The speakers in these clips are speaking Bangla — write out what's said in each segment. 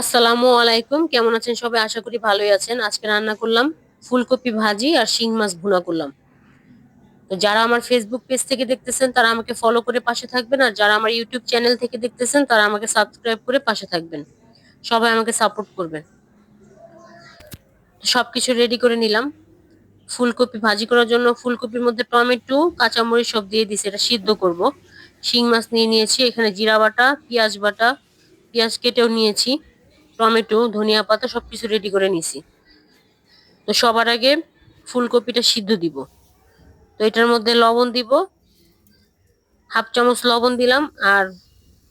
আসসালামু আলাইকুম। কেমন আছেন সবাই? আশা করি ভালোই আছেন। আজকে রান্না করলাম ফুলকপি ভাজি আর শিং মাছ ভুনা করলাম। তো যারা আমার ফেসবুক পেজ থেকে দেখতেছেন, তারা আমাকে ফলো করে পাশে থাকবেন। আর যারা আমার ইউটিউব চ্যানেল থেকে দেখতেছেন, তারা আমাকে সাবস্ক্রাইব করে পাশে থাকবেন। সবাই আমাকে সাপোর্ট করবেন। সবকিছু রেডি করে নিলাম। ফুলকপি ভাজি করার জন্য ফুলকপির মধ্যে টমেটো, কাঁচামরিচ সব দিয়ে দিছি এটা সিদ্ধ করব। শিং মাছ নিয়ে নিয়েছি। এখানে জিরা বাটা, পেঁয়াজ বাটা, পেঁয়াজ কেটেও নিয়েছি। টমেটো, ধনিয়া পাতা সব কিছু রেডি করে নিছি। তো সবার আগে ফুলকপিটা সিদ্ধ দিব। তো এটার মধ্যে লবণ দিব। হাফ চামচ লবণ দিলাম আর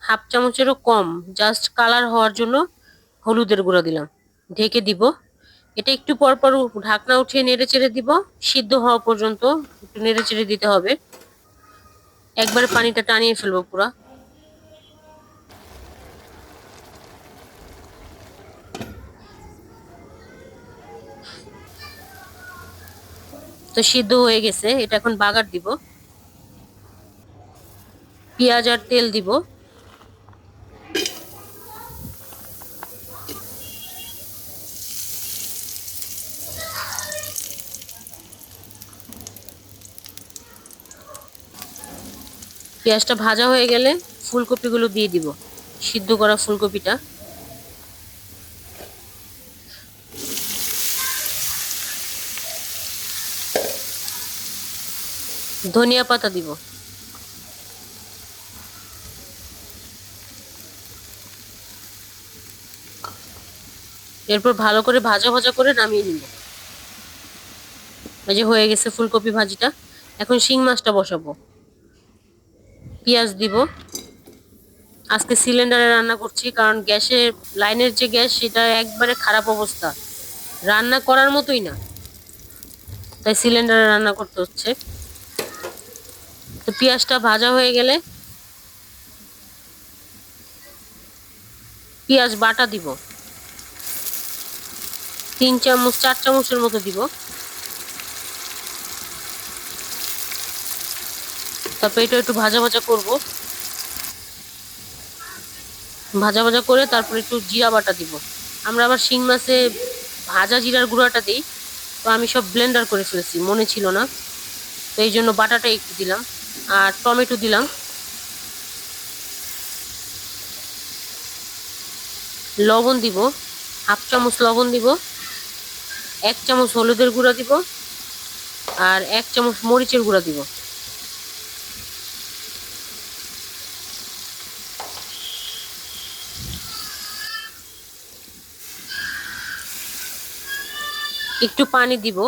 হাফ চামচেরও কম জাস্ট কালার হওয়ার জন্য হলুদের গুঁড়ো দিলাম। ঢেকে দিব। এটা একটু পর পর ঢাকনা উঠিয়ে নেড়ে চেড়ে দিব। সিদ্ধ হওয়া পর্যন্ত একটু নেড়ে চেড়ে দিতে হবে। একবার পানিটা টানিয়ে ফেলব পুরা। তো সিদ্ধ হয়ে গেছে। এটা এখন বাগার দিব। পেঁয়াজ আর তেল দিব। পেঁয়াজটা ভাজা হয়ে গেলে ফুলকপিগুলো দিয়ে দিব। সিদ্ধ করা ফুলকপিটা। ধনিয়া পাতা দিব। এরপর ভালো করে ভাজা ভাজা করে নামিয়ে নিব। এই যে হয়ে গেছে ফুলকপি ভাজিটা। এখন শিং মাছটা বসাবো। পেঁয়াজ দিব। আজকে সিলিন্ডারে রান্না করছি কারণ গ্যাসের লাইনের যে গ্যাস সেটা একবারে খারাপ অবস্থা। রান্না করার মতোই না। তাই সিলিন্ডারে রান্না করতে হচ্ছে। তো পেঁয়াজটা ভাজা হয়ে গেলে পেঁয়াজ বাটা দিব। তিন চামচ, চার চামচের মতো দিব। তারপর এটা একটু ভাজা ভাজা করব। ভাজা ভাজা করে তারপর একটু জিরা বাটা দিব। আমরা আবার শিং মাছে ভাজা জিরার গুঁড়াটা দিই। তো আমি সব ব্লেন্ডার করে ফেলেছি, মনে ছিল না। তো এই জন্য বাটাটা একটু দিলাম। আর টমেটো দিলাম। লবণ দিব, হাফ চামচ লবণ দিব, এক চামচ হলুদের গুঁড়া দিব, আর এক চামচ মরিচের গুঁড়া দিব। একটু পানি দিব।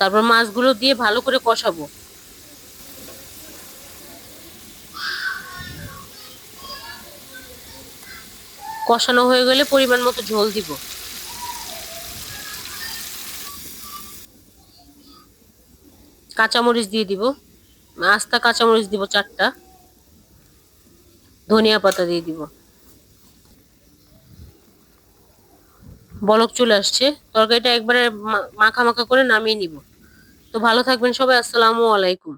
তারপর মাছগুলো দিয়ে ভালো করে কষাবো। কষানো হয়ে গেলে পরিমাণ মতো ঝোল দিব। কাঁচামরিচ দিয়ে দিব। আস্তা কাঁচামরিচ দিব চারটা। ধনিয়া পাতা দিয়ে দিব। বলক চলে আসছে। তরকারিটা একবারে মাখা মাখা করে নামিয়ে নিব। তো ভালো থাকবেন সবাই। আসসালামু আলাইকুম।